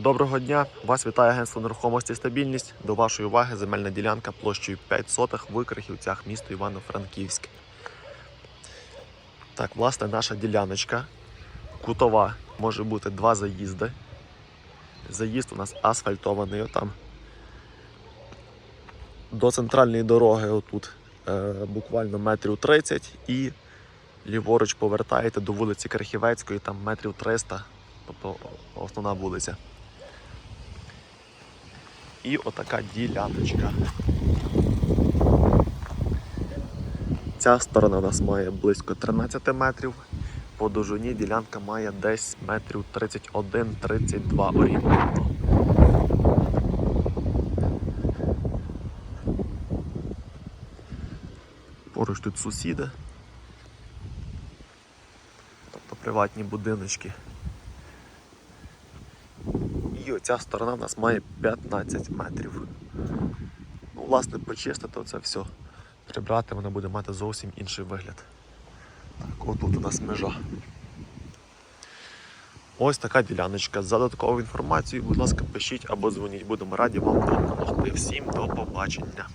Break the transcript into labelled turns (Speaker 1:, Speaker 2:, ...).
Speaker 1: Доброго дня! Вас вітає агентство нерухомості стабільність. До вашої уваги земельна ділянка площею 5 сотих в Крихівцях, місто Івано-Франківськ. Так, власне, наша діляночка кутова може бути два заїзди. Заїзд у нас асфальтований отам. До центральної дороги отут е, буквально метрів 30 і ліворуч повертаєте до вулиці Крихівецької, там метрів 300, тобто основна вулиця. І отака діляночка. Ця сторона у нас має близько 13 метрів. По довжині ділянка має десь метрів 31-32 орієнтовно. Поруч тут сусіди. Тобто приватні будиночки. І оця сторона в нас має 15 метрів. Ну, власне, почистити це все, прибрати, воно буде мати зовсім інший вигляд. Так, отут у нас межа. Ось така діляночка. За додатковою інформацією, будь ласка, пишіть або дзвоніть. Будемо раді вам допомогти. Всім до побачення.